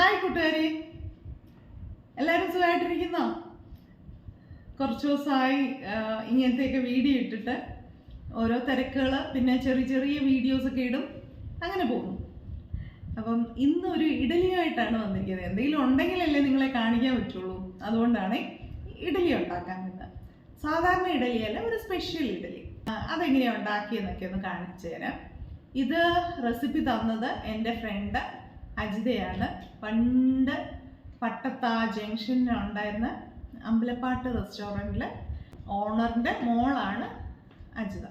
Hi കൂട്ടുകാരി? എല്ലാവരും സുഖമായിട്ടിരിക്കുന്നോ കുറച്ച് ദിവസമായി ഇങ്ങനത്തെയൊക്കെ വീഡിയോ ഇട്ടിട്ട് ഓരോ തിരക്കുകൾ പിന്നെ ചെറിയ ചെറിയ വീഡിയോസ് ഒക്കെ ഇടും. അങ്ങനെ പോകും അപ്പം ഇന്ന് ഒരു ഇഡലിയായിട്ടാണ് വന്നിരിക്കുന്നത്. എന്തെങ്കിലും ഉണ്ടെങ്കിലല്ലേ നിങ്ങളെ കാണിക്കാൻ പറ്റുള്ളൂ. അതുകൊണ്ടാണ് ഇഡലി ഉണ്ടാക്കാൻ വന്നത് സാധാരണ ഇഡലിയല്ല ഒരു സ്പെഷ്യൽ ഇഡലി. അതെങ്ങനെയാണ് ഉണ്ടാക്കിയെന്നൊക്കെ ഒന്ന് കാണിച്ചു തരാം. ഇത് റെസിപ്പി തന്നത് എന്റെ ഫ്രണ്ട് അജിതയാണ്. പണ്ട് പട്ടത്ത ജംഗ്ഷനിൽ ഉണ്ടായിരുന്ന അമ്പലപ്പാട്ട് റെസ്റ്റോറന്റിലെ ഓണറിന്റെ മോളാണ് അജിത.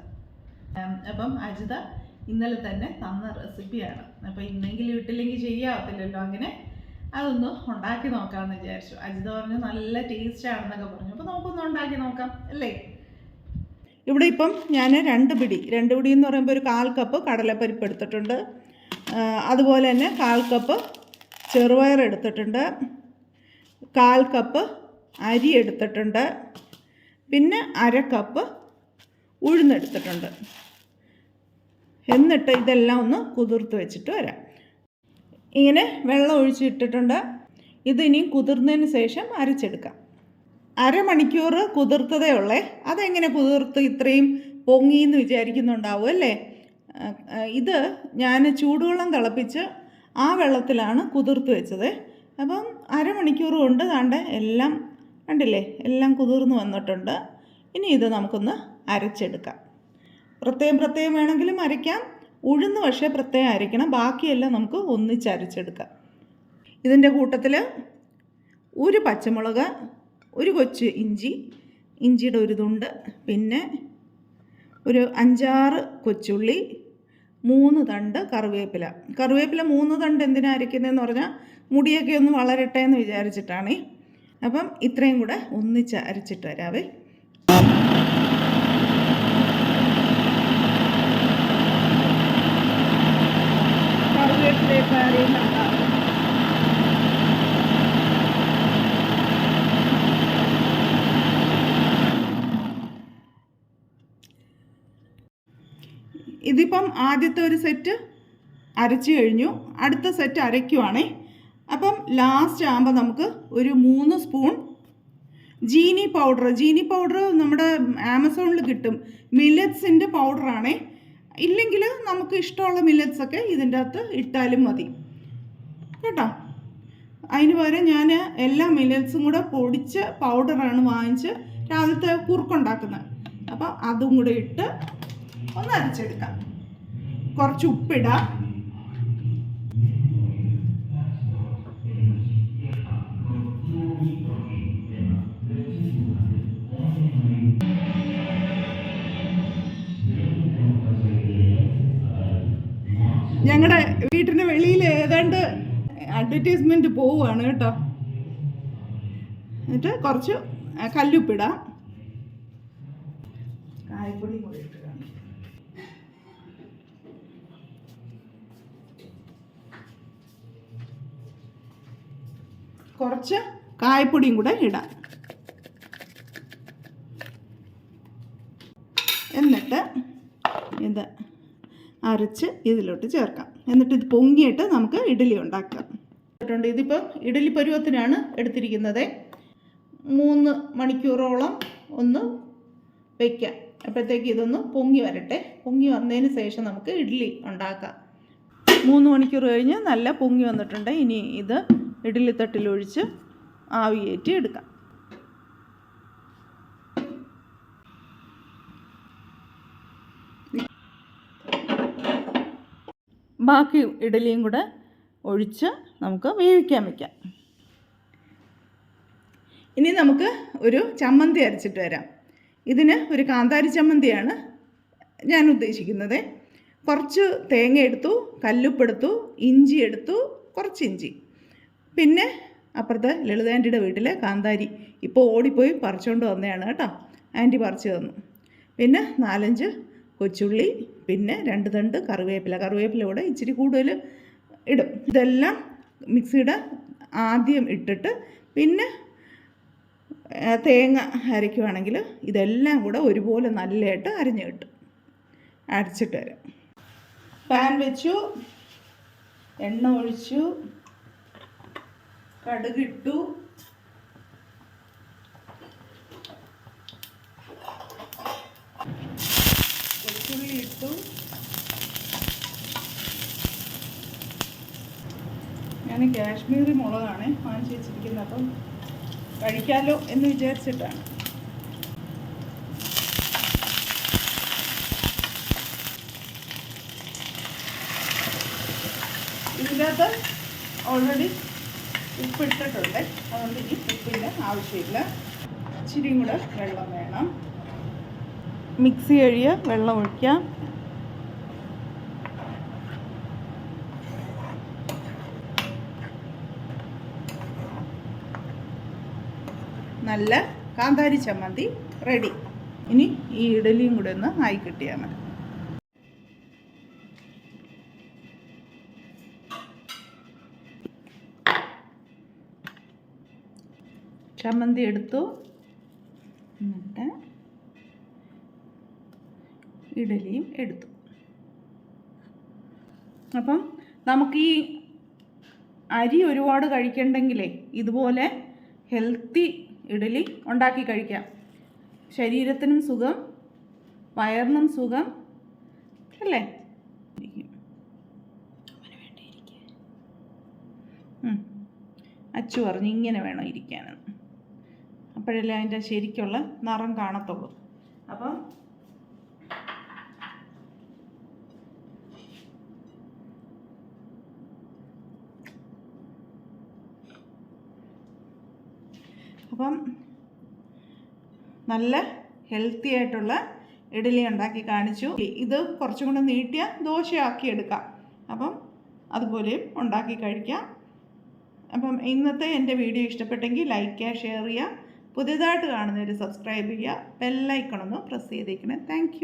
അപ്പം അജിത ഇന്നലെ തന്നെ തന്ന റെസിപ്പിയാണ്. അപ്പോൾ ഇന്നെങ്കിലും ഇട്ടില്ലെങ്കിൽ ശരിയാവത്തില്ലല്ലോ അങ്ങനെ അതൊന്ന് ഉണ്ടാക്കി നോക്കാമെന്ന് വിചാരിച്ചു. അജിത പറഞ്ഞു നല്ല ടേസ്റ്റ് ആണെന്നൊക്കെ പറഞ്ഞു. അപ്പോൾ നമുക്കൊന്ന് ഉണ്ടാക്കി നോക്കാം അല്ലേ? ഇവിടെ ഇപ്പം ഞാൻ രണ്ട് പിടി. രണ്ട് പിടി എന്ന് പറയുമ്പോൾ ഒരു കാൽ കപ്പ് കടലപ്പരിപ്പ് എടുത്തിട്ടുണ്ട്. അതുപോലെ തന്നെ കാൽ കപ്പ് ചെറുപയർ എടുത്തിട്ടുണ്ട്. കാൽ കപ്പ് അരി എടുത്തിട്ടുണ്ട്. പിന്നെ അര കപ്പ് ഉഴുന്നെടുത്തിട്ടുണ്ട് എന്നിട്ട് ഇതെല്ലാം ഒന്ന് കുതിർത്ത് വെച്ചിട്ട് വരാം. ഇങ്ങനെ വെള്ളം ഒഴിച്ചിട്ടിട്ടുണ്ട് ഇത് ഇനിയും കുതിർന്നതിന് ശേഷം അരച്ചെടുക്കാം. അരമണിക്കൂർ കുതിർത്തതേ ഉള്ളേ. അതെങ്ങനെ കുതിർത്ത് ഇത്രയും പൊങ്ങിയെന്ന് വിചാരിക്കുന്നുണ്ടാവും അല്ലേ? ഇത് ഞാൻ ചൂടുവെള്ളം തിളപ്പിച്ച് ആ വെള്ളത്തിലാണ് കുതിർത്ത് വെച്ചത്. അപ്പം അരമണിക്കൂർ കൊണ്ട് താണ്ട എല്ലാം കണ്ടില്ലേ എല്ലാം കുതിർന്ന് വന്നിട്ടുണ്ട്. ഇനി ഇത് നമുക്കൊന്ന് അരച്ചെടുക്കാം. പ്രത്യേകം പ്രത്യേകം വേണമെങ്കിലും അരയ്ക്കാം. ഉഴുന്ന് പക്ഷേ പ്രത്യേകം അരയ്ക്കണം. ബാക്കിയെല്ലാം നമുക്ക് ഒന്നിച്ച് അരച്ചെടുക്കാം. ഇതിന്റെ കൂട്ടത്തിൽ ഒരു പച്ചമുളക് ഒരു കൊച്ച് ഇഞ്ചി ഇഞ്ചിയുടെ ഒരു തുണ്ട് പിന്നെ ഒരു അഞ്ചാറ് കൊച്ചുള്ളി മൂന്ന് തണ്ട് കറിവേപ്പില. കറിവേപ്പില മൂന്ന് തണ്ട് എന്തിനാ അരയ്ക്കുന്നതെന്ന് പറഞ്ഞാൽ മുടിയൊക്കെ ഒന്ന് വളരട്ടെ എന്ന് വിചാരിച്ചിട്ടാണേ. അപ്പം ഇത്രയും കൂടെ ഒന്നിച്ച് അരച്ചിട്ട് വരാവേ. കറിവേപ്പിലേക്ക് അരിയുന്നുണ്ടാവും ഇതിപ്പം ആദ്യത്തെ ഒരു സെറ്റ് അരച്ചു കഴിഞ്ഞു. അടുത്ത സെറ്റ് അരയ്ക്കുവാണേ. അപ്പം ലാസ്റ്റ് ആകുമ്പോൾ നമുക്ക് ഒരു മൂന്ന് spoon Jeeni powder Jeeni powder നമ്മുടെ ആമസോണിൽ കിട്ടും. മില്ലറ്റ്സിന്റെ പൗഡറാണേ ഇല്ലെങ്കിൽ നമുക്ക് ഇഷ്ടമുള്ള മില്ലറ്റ്സ് ഒക്കെ ഇതിന്റെ അകത്ത് ഇട്ടാലും മതി. കേട്ടോ? അതിന് പകരം ഞാൻ എല്ലാ മില്ലറ്റ്സും കൂടെ പൊടിച്ച് പൗഡറാണ് വാങ്ങിച്ച് രാവിലത്തെ കുറുക്കുണ്ടാക്കുന്നത്. അപ്പം അതും കൂടെ ഇട്ട് ഒന്ന് അരച്ചെടുക്കാം. കുറച്ച് ഉപ്പിടാം. ഞങ്ങളുടെ വീട്ടിന് വെളിയിൽ ഏതാണ്ട് അഡ്വർടൈസ്മെന്റ് പോവുകയാണ് കേട്ടോ. എന്നിട്ട് കുറച്ച് കല്ലുപ്പിടാം. കായപ്പൊടി കൂടി ഇട്ടിടാം. കുറച്ച് കായപ്പൊടിയും കൂടെ ഇടാം. എന്നിട്ട് ഇത് അരച്ച് ഇതിലോട്ട് ചേർക്കാം. എന്നിട്ട് ഇത് പൊങ്ങിയിട്ട് നമുക്ക് ഇഡലി ഉണ്ടാക്കാം. ഇട്ടിട്ടുണ്ട്. ഇതിപ്പോൾ ഇഡലി പരുവത്തിനാണ് എടുത്തിരിക്കുന്നത്. മൂന്ന് മണിക്കൂറോളം ഒന്ന് വയ്ക്കാം അപ്പോഴത്തേക്ക് ഇതൊന്ന് പൊങ്ങി വരട്ടെ. പൊങ്ങി വന്നതിന് ശേഷം നമുക്ക് ഇഡ്ഡലി ഉണ്ടാക്കാം. മൂന്ന് മണിക്കൂർ കഴിഞ്ഞ് നല്ല പൊങ്ങി വന്നിട്ടുണ്ട്. ഇനി ഇത് ഇഡ്ഡലി തട്ടിലൊഴിച്ച് ആവിയേറ്റി എടുക്കാം. ബാക്കി ഇഡലിയും കൂടെ ഒഴിച്ച് നമുക്ക് വേവിക്കാൻ വയ്ക്കാം ഇനി നമുക്ക് ഒരു ചമ്മന്തി അരച്ചിട്ട് വരാം. ഇതിന് ഒരു കാന്താരി ചമ്മന്തിയാണ് ഞാൻ ഉദ്ദേശിക്കുന്നത്. കുറച്ച് തേങ്ങ എടുത്തു കല്ലുപ്പെടുത്തു ഇഞ്ചി എടുത്തു കുറച്ച് ഇഞ്ചി. പിന്നെ അപ്പുറത്തെ ലളിതാന്റിയുടെ വീട്ടിൽ കാന്താരി ഇപ്പോൾ ഓടിപ്പോയി പറിച്ചുകൊണ്ട് വന്നതാണ് കേട്ടോ. ആന്റി പറിച്ചു തന്നു. പിന്നെ നാലഞ്ച് കൊച്ചുള്ളി പിന്നെ രണ്ട് തണ്ട് കറിവേപ്പില. കറിവേപ്പില കൂടെ ഇച്ചിരി കൂടുതൽ ഇടും. ഇതെല്ലാം മിക്സിയുടെ ആദ്യം ഇട്ടിട്ട് പിന്നെ തേങ്ങ അരയ്ക്കുവാണെങ്കിൽ ഇതെല്ലാം കൂടെ ഒരുപോലെ നല്ലതായിട്ട് അരിഞ്ഞ് കിട്ടും. അരച്ചിട്ട് വരാം. പാൻ വെച്ചു എണ്ണ ഒഴിച്ചു. കടുകിട്ടു. വെളുത്തുള്ളി ഇട്ടു ഞാൻ കാശ്മീരി മുളകാണ് വാങ്ങിച്ചു വെച്ചിരിക്കുന്നത് അപ്പം കഴിക്കാമല്ലോ എന്ന് വിചാരിച്ചിട്ടാണ്. ഇതിന്റെ അകത്ത് ഓൾറെഡി ഉപ്പിട്ടിട്ടുണ്ട്. അതുകൊണ്ട് ഇനി ഉപ്പിന്റെ ആവശ്യമില്ല. ഇച്ചിരിയും കൂടെ വെള്ളം വേണം. മിക്സി കഴിയ വെള്ളം ഒഴിക്കാം. നല്ല കാന്താരി ചമ്മന്തി റെഡി. ഇനി ഈ ഇഡലിയും കൂടെ ഒന്ന് ആയി കിട്ടിയാൽ മതി. ചമ്മന്തി എടുത്തു. എന്നിട്ട് ഇഡലിയും എടുത്തു. അപ്പം നമുക്ക് ഈ അരി ഒരുപാട് കഴിക്കണ്ടെങ്കിലേ ഇതുപോലെ ഹെൽത്തി ഇഡലി ഉണ്ടാക്കി കഴിക്കാം. ശരീരത്തിനും സുഖം വയറിനും സുഖം അല്ലേ. അച്ചു പറഞ്ഞു ഇങ്ങനെ വേണം ഇരിക്കാനെന്ന്. അപ്പോഴല്ലേ അതിന്റെ ശരിക്കുള്ള നിറം കാണത്തുള്ളൂ. അപ്പം അപ്പം നല്ല ഹെൽത്തി ആയിട്ടുള്ള ഇഡലി ഉണ്ടാക്കി കാണിച്ചു. ഇത് കുറച്ചും കൂടെ നീട്ടിയ ദോശയാക്കി എടുക്കാം. അപ്പം അതുപോലെയും ഉണ്ടാക്കി കഴിക്കാം. അപ്പം ഇന്നത്തെ എന്റെ വീഡിയോ ഇഷ്ടപ്പെട്ടെങ്കിൽ ലൈക്ക് ചെയ്യുക ഷെയർ ചെയ്യുക. പുതിയതായിട്ട് കാണുന്നവർ സബ്സ്ക്രൈബ് ചെയ്യുക ബെല്ലൈക്കണൊന്ന് പ്രസ് ചെയ്തേക്കണേ. താങ്ക്